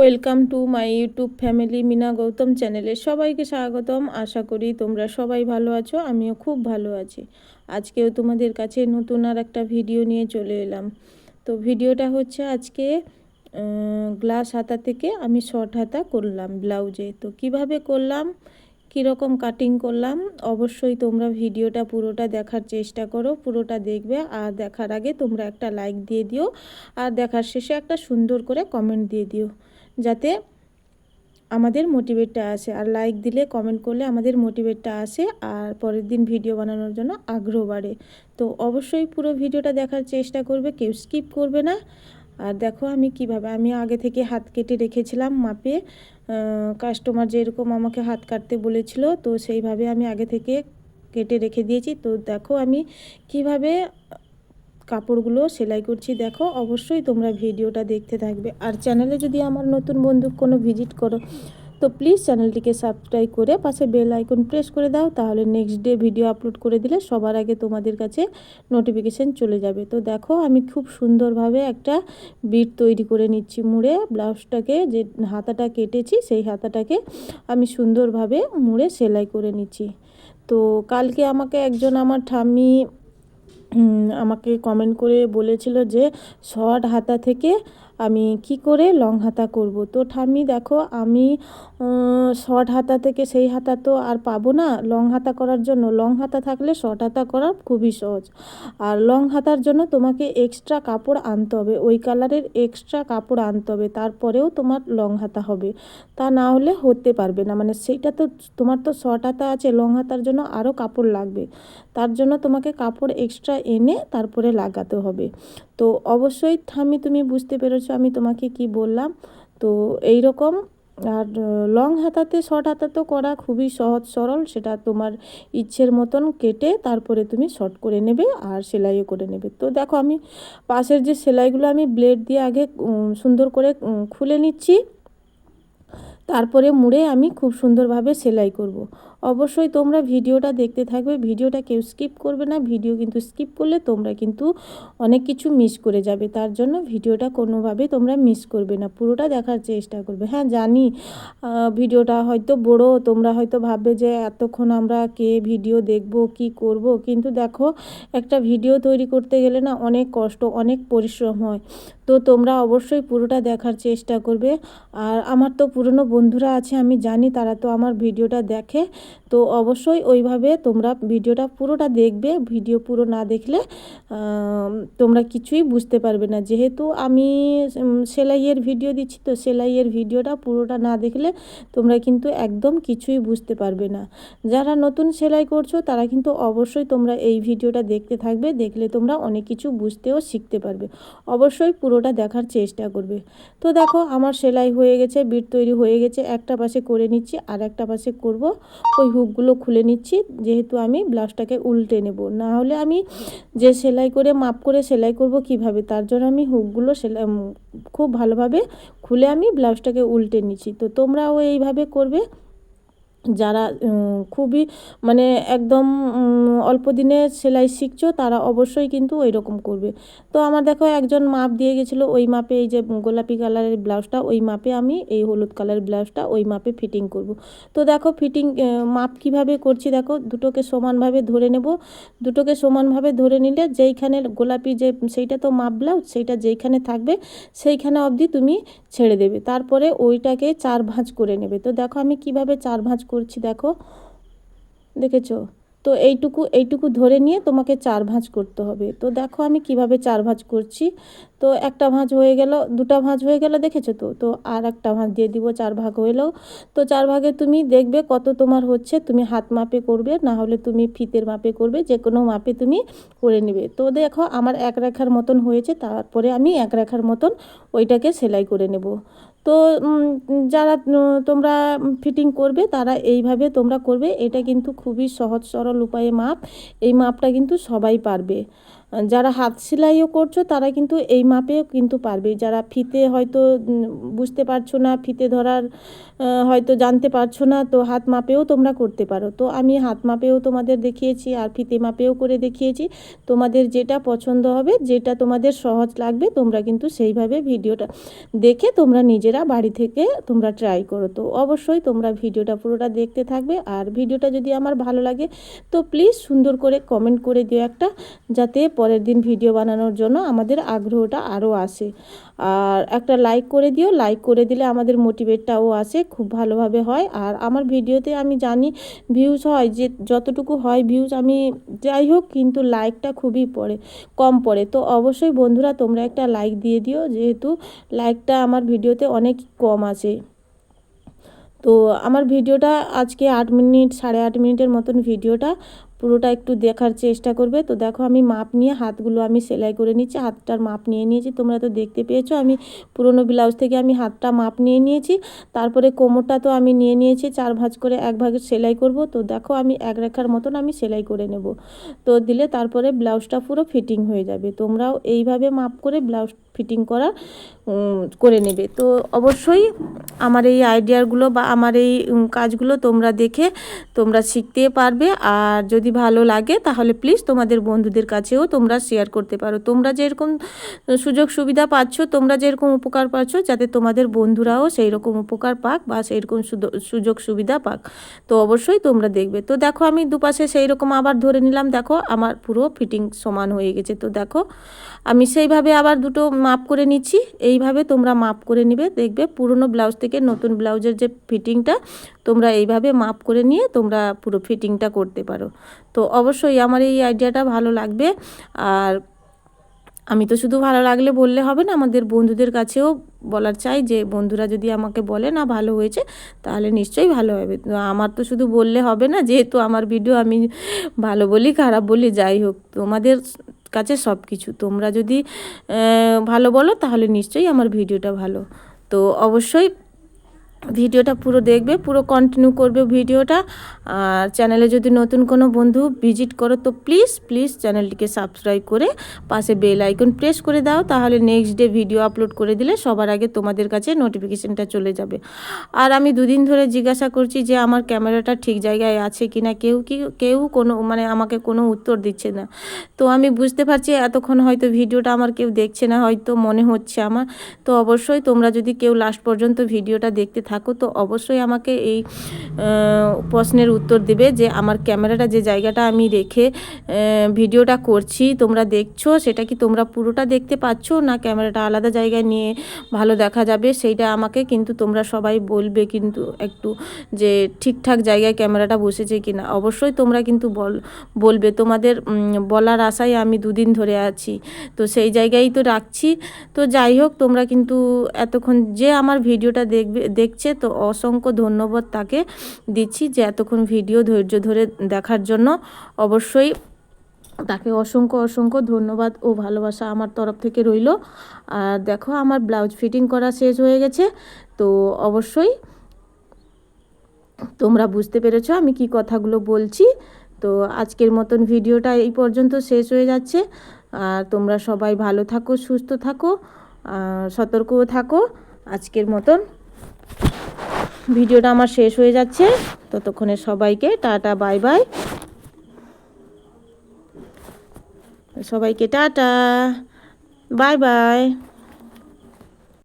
Welcome to my YouTube family Meena Gautam চ্যানেলে সবাইকে স্বাগতম। আশা করি তোমরা সবাই ভালো আছো, আমিও খুব ভালো আছি। আজকেও তোমাদের কাছে নতুন আর একটা ভিডিও নিয়ে চলে এলাম। তো ভিডিওটা হচ্ছে আজকে গ্লাস হাতা থেকে আমি শর্ট হাতা করলাম ব্লাউজে। তো কীভাবে করলাম, কীরকম কাটিং করলাম, অবশ্যই তোমরা ভিডিওটা পুরোটা দেখার চেষ্টা করো, পুরোটা দেখবে। আর দেখার আগে তোমরা একটা লাইক দিয়ে দিও, আর দেখার শেষে একটা সুন্দর করে কমেন্ট দিয়ে দিও। যাতে আমাদের মোটিভেটটা আসে। আর লাইক দিলে কমেন্ট করলে আমাদের মোটিভেটটা আসে আর পরের দিন ভিডিও বানানোর জন্য আগ্রহ বাড়ে। তো অবশ্যই পুরো ভিডিওটা দেখার চেষ্টা করবে, কেউ স্কিপ করবে না। আর দেখো আমি কীভাবে, আমি আগে থেকে হাত কেটে রেখেছিলাম মাপে। কাস্টমার যেরকম আমাকে হাত কাটতে বলেছিল, তো সেইভাবে আমি আগে থেকে কেটে রেখে দিয়েছি। তো দেখো আমি কীভাবে কাপড়গুলো সেলাই করছি। দেখো, অবশ্যই তোমরা ভিডিওটা দেখতে থাকবে। আর চ্যানেলে যদি আমার নতুন বন্ধু কোনো ভিজিট করো, তো প্লিজ চ্যানেলটিকে সাবস্ক্রাইব করে পাশে বেল আইকন প্রেস করে দাও। তাহলে নেক্সট ডে ভিডিও আপলোড করে দিলে সবার আগে তোমাদের কাছে নোটিফিকেশান চলে যাবে। তো দেখো, আমি খুব সুন্দরভাবে একটা বিট তৈরি করে নিচ্ছি মুড়ে। ব্লাউজটাকে যে হাতাটা কেটেছি, সেই হাতাটাকে আমি সুন্দরভাবে মুড়ে সেলাই করে নিচ্ছি। তো কালকে আমাকে একজন আমার ঠাম্মি আমাকে কমেন্ট করে বলেছিল যে শর্ট হাতা থেকে আমি কি করে লং হাতা করব? তো ঠাম্মি দেখো, আমি শর্ট হাতা থেকে সেই হাতা তো আর পাবো না। লং হাতা করার জন্য, লং হাতা থাকলে শর্ট হাতা করা খুবই সহজ। আর লং হাতার জন্য তোমাকে এক্সট্রা কাপড় আনতে হবে। ওই কালারের এক্সট্রা কাপড় আনতে হবে, তারপরেও তোমার লং হাতা হবে। তা না হলে হতে পারবে না। মানে সেইটা তো, তোমার তো শর্ট হাতা আছে, লং হাতার জন্য আরও কাপড় লাগবে। তার জন্য তোমাকে কাপড় এক্সট্রা এনে তারপরে লাগাতে হবে। তো অবশ্যই থামি, তুমি বুঝতে পেরেছ আমি তোমাকে কি বললাম। তো এই রকম আর লং হাতাতে, শর্ট হাতা তো করা খুবই সহজ, সরল। সেটা তোমার ইচ্ছের মতন কেটে তারপরে তুমি শর্ট করে নেবে আর সেলাইও করে নেবে। তো দেখো, আমি পাশের যে সেলাইগুলো আমি ব্লেড দিয়ে আগে সুন্দর করে খুলে নিচ্ছি। তারপরে মুড়ে আমি খুব সুন্দরভাবে সেলাই করব। অবশ্যই তোমরা ভিডিওটা দেখতে থাকবে, ভিডিওটা কেউ স্কিপ করবে না, ভিডিও কিন্তু স্কিপ করলে তোমরা কিন্তু অনেক কিছু মিস করে যাবে, তার জন্য ভিডিওটা কোনোভাবে তোমরা মিস করবে না, পুরোটা দেখার চেষ্টা করবে হ্যাঁ জানি ভিডিওটা হয়তো বড়, তোমরা হয়তো ভাববে যে এতক্ষণ আমরা কে ভিডিও দেখব, কি করব, কিন্তু দেখো, একটা ভিডিও তৈরি করতে গেলে না অনেক কষ্ট, অনেক পরিশ্রম হয় তো তোমরা অবশ্যই পুরোটা দেখার চেষ্টা করবে, আর আমার তো পুরনো বন্ধুরা আছে, আমি জানি তারা তো আমার ভিডিওটা দেখে। তো অবশ্যই ওইভাবে তোমরা ভিডিওটা পুরোটা দেখবে। ভিডিও পুরো না দেখলে তোমরা কিছুই বুঝতে পারবে না। যেহেতু আমি সেলাইয়ের ভিডিও দিচ্ছি, তো সেলাইয়ের ভিডিওটা পুরোটা না দেখলে তোমরা কিন্তু একদম কিছুই বুঝতে পারবে না। যারা নতুন সেলাই করছ, তারা কিন্তু অবশ্যই তোমরা এই ভিডিওটা দেখতে থাকবে। দেখলে তোমরা অনেক কিছু বুঝতেও শিখতে পারবে। অবশ্যই পুরোটা দেখার চেষ্টা করবে। তো দেখো, আমার সেলাই হয়ে গেছে, বিট তৈরি হয়ে গেছে। একটা পাশে করে নিচ্ছি, আর একটা পাশে করব। ওই হুকগুলো খুলে নিচ্ছি, যেহেতু আমি ব্লাউজটাকে উল্টে নেব। না হলে আমি যে সেলাই করে, মাপ করে সেলাই করব কীভাবে? তার জন্য আমি হুকগুলো সেলাই খুব ভালোভাবে খুলে আমি ব্লাউজটাকে উল্টে নিচ্ছি। তো তোমরাও এইভাবে করবে। যারা খুবই মানে একদম অল্প দিনে সেলাই শিখছো, তারা অবশ্যই কিন্তু ওই রকম করবে। তো আমার দেখো একজন মাপ দিয়ে গেছিল, ওই মাপে এই যে গোলাপি কালারের ব্লাউজটা, ওই মাপে আমি এই হলুদ কালারের ব্লাউজটা, ওই মাপে ফিটিং করব। তো দেখো ফিটিং মাপ কীভাবে করছি দেখো, দুটোকে সমানভাবে ধরে নেব। দুটোকে সমানভাবে ধরে নিলে যেইখানে গোলাপি যে, সেইটা তো মাপ ব্লাউজ, সেইটা যেইখানে থাকবে, সেইখানে অবধি তুমি ছেড়ে দেবে। তারপরে ওইটাকে চার ভাঁজ করে নেবে। তো দেখো আমি কীভাবে চার ভাঁজ করছি, দেখো। দেখেছ? তো এইটুকু এইটুকু ধরে নিয়ে তোমাকে চার ভাঁজ করতে হবে। তো দেখো আমি কীভাবে চার ভাঁজ করছি। তো একটা ভাঁজ হয়ে গেল, দুটা ভাঁজ হয়ে গেল, দেখেছ তো? তো আর একটা ভাঁজ দিয়ে দিব, চার ভাগ হইলেও তো চার ভাগে তুমি দেখবে কত তোমার হচ্ছে, তুমি হাত মাপে করবে, না হলে তুমি ফিতের মাপে করবে, যে কোনো মাপে তুমি করে নেবে। তো দেখো আমার এক রেখার মতন হয়েছে, তারপরে আমি এক রেখার মতন ওইটাকে সেলাই করে নেব। তো যারা তোমরা ফিটিং করবে, তারা এইভাবে তোমরা করবে। এটা কিন্তু খুবই সহজ সরল উপায়ে মাপ। এই মাপটা কিন্তু সবাই পারবে। যারা হাত সেলাইও করছ, তারা কিন্তু এই মাপেও কিন্তু পারবে। যারা ফিতে হয়তো বুঝতে পারছ না, ফিতে ধরার হয়তো জানতে পারছ না, তো হাত মাপেও তোমরা করতে পারো। তো আমি হাত মাপেও তোমাদের দেখিয়েছি আর ফিতে মাপেও করে দেখিয়েছি। তোমাদের যেটা পছন্দ হবে, যেটা তোমাদের সহজ লাগবে, তোমরা কিন্তু সেইভাবে ভিডিওটা দেখে তোমরা নিজেরা বাড়ি থেকে তোমরা ট্রাই করো। তো অবশ্যই তোমরা ভিডিওটা পুরোটা দেখতে থাকবে। আর ভিডিওটা যদি আমার ভালো লাগে, তো প্লিজ সুন্দর করে কমেন্ট করে দিও একটা, যাতে পরের দিন ভিডিও বানানোর জন্য আমাদের আগ্রহটা আরও আসে। আর একটা লাইক করে দিও। লাইক করে দিলে আমাদের মোটিভেটটাও আসে, খুব ভালোভাবে হয়। আর আমার ভিডিওতে আমি জানি ভিউজ হয়, যে যতটুকু হয় ভিউজ আমি যাই হোক, কিন্তু লাইকটা খুবই পড়ে কম পড়ে। তো অবশ্যই বন্ধুরা, তোমরা একটা লাইক দিয়ে দিও, যেহেতু লাইকটা আমার ভিডিওতে অনেক কম আছে। তো আমার ভিডিওটা আজকে আট মিনিট, সাড়ে আট মিনিটের মতন ভিডিওটা পুরোটা একটু দেখার চেষ্টা করবে। তো দেখো আমি মাপ নিয়ে হাতগুলো আমি সেলাই করে নিচ্ছি, হাতটার মাপ নিয়ে নিয়েছি। তোমরা তো দেখতে পেয়েছ আমি পুরনো ব্লাউজ থেকে আমি হাতটা মাপ নিয়ে নিয়েছি। তারপরে কোমরটা তো আমি নিয়ে নিয়েছি, চার ভাঁজ করে এক ভাগে সেলাই করব। তো দেখো আমি এক রেখার মতন আমি সেলাই করে নেব। তো দিলে তারপরে ব্লাউজটা পুরো ফিটিং হয়ে যাবে। তোমরাও এইভাবে মাপ করে ব্লাউজ ফিটিং করা করে নেবে। তো অবশ্যই আমার এই আইডিয়াগুলো বা আমার এই কাজগুলো তোমরা দেখে তোমরা শিখতে পারবে। আর যদি ভালো লাগে তাহলে প্লিজ তোমাদের বন্ধুদের কাছেও তোমরা শেয়ার করতে পারো। তোমরা যেরকম সুযোগ সুবিধা পাচ্ছ, তোমরা যেরকম উপকার পাচ্ছ, যাতে তোমাদের বন্ধুরাও সেই রকম উপকার পাক বা সেই রকম সুযোগ সুবিধা পাক। তো অবশ্যই তোমরা দেখবে। তো দেখো আমি দুপাশে সেই রকম আবার ধরে নিলাম, দেখো আমার পুরো ফিটিং সমান হয়ে গেছে। তো দেখো আমি সেইভাবে আবার দুটো মাপ করে নিচ্ছি। এইভাবে তোমরা মাপ করে নিবে, দেখবে পুরনো ব্লাউজ থেকে নতুন ব্লাউজের যে ফিটিংটা, তোমরা এইভাবে মাপ করে নিয়ে তোমরা পুরো ফিটিংটা করতে পারো। তো অবশ্যই আমার এই আইডিয়াটা ভালো লাগবে। আর আমি তো শুধু ভালো লাগলে বললে হবে না, আমাদের বন্ধুদের কাছেও বলার চাই যে, বন্ধুরা যদি আমাকে বলে, না, ভালো হয়েছে, তাহলে নিশ্চয়ই ভালো হবে। আমার তো শুধু বললে হবে না, যেহেতু আমার ভিডিও আমি ভালো বলি, খারাপ বলি, যাই হোক, তোমাদের কাছে সব কিছু। তোমরা যদি ভালো বলো, তাহলে নিশ্চয়ই আমার ভিডিওটা ভালো। তো অবশ্যই ভিডিওটা পুরো দেখবে, পুরো কন্টিনিউ করবে ভিডিওটা। আর চ্যানেলে যদি নতুন কোনো বন্ধু ভিজিট করো, তো প্লিজ প্লিজ চ্যানেলটিকে সাবস্ক্রাইব করে পাশে বেল আইকন প্রেস করে দাও, তাহলে নেক্সট ডে ভিডিও আপলোড করে দিলে সবার আগে তোমাদের কাছে নোটিফিকেশনটা চলে যাবে। আর আমি দুদিন ধরে জিজ্ঞাসা করছি যে, আমার ক্যামেরাটা ঠিক জায়গায় আছে কি না কেউ কি, কেউ কোনো মানে আমাকে কোনো উত্তর দিচ্ছে না। তো আমি বুঝতে পারছি এতক্ষণ হয়তো ভিডিওটা আমার কেউ দেখছে না, হয়তো মনে হচ্ছে আমার। তো অবশ্যই তোমরা যদি কেউ লাস্ট পর্যন্ত ভিডিওটা দেখতে থাকো, তো অবশ্যই আমাকে এই প্রশ্নের উত্তর দেবে যে আমার ক্যামেরাটা, যে জায়গাটা আমি রেখে ভিডিওটা করছি, তোমরা দেখছ, সেটা কি তোমরা পুরোটা দেখতে পাচ্ছ, না ক্যামেরাটা আলাদা জায়গায় নিয়ে ভালো দেখা যাবে, সেইটা আমাকে কিন্তু তোমরা সবাই বলবে কিন্তু একটু যে ঠিকঠাক জায়গায় ক্যামেরাটা বসেছে কি না অবশ্যই তোমরা কিন্তু বল, বলবে, তোমাদের বলার আশায় আমি দুদিন ধরে আছি, তো সেই জায়গায় তো রাখছি। তো যাই হোক, তোমরা কিন্তু এতক্ষণ যে আমার ভিডিওটা দেখবে দেখছে তো অসংখ্য ধন্যবাদ তাকে দিচ্ছি যে এতক্ষণ ভিডিও ধৈর্য ধরে দেখার জন্য। অবশ্যই তাকে অসংখ্য অসংখ্য ধন্যবাদ ও ভালোবাসা আমার তরফ থেকে রইল। আর দেখো আমার ব্লাউজ ফিটিং করা শেষ হয়ে গেছে। তো অবশ্যই তোমরা বুঝতে পেরেছ আমি কি কথাগুলো বলছি। তো আজকের মতন ভিডিওটা এই পর্যন্ত শেষ হয়ে যাচ্ছে। আর তোমরা সবাই ভালো থাকো, সুস্থ থাকো সতর্কও থাকো। আজকের মতন ভিডিওটা আমার শেষ হয়ে যাচ্ছে। ততক্ষণে সবাইকে টাটা বাই বাই। সবাইকে টাটা বাই বাই।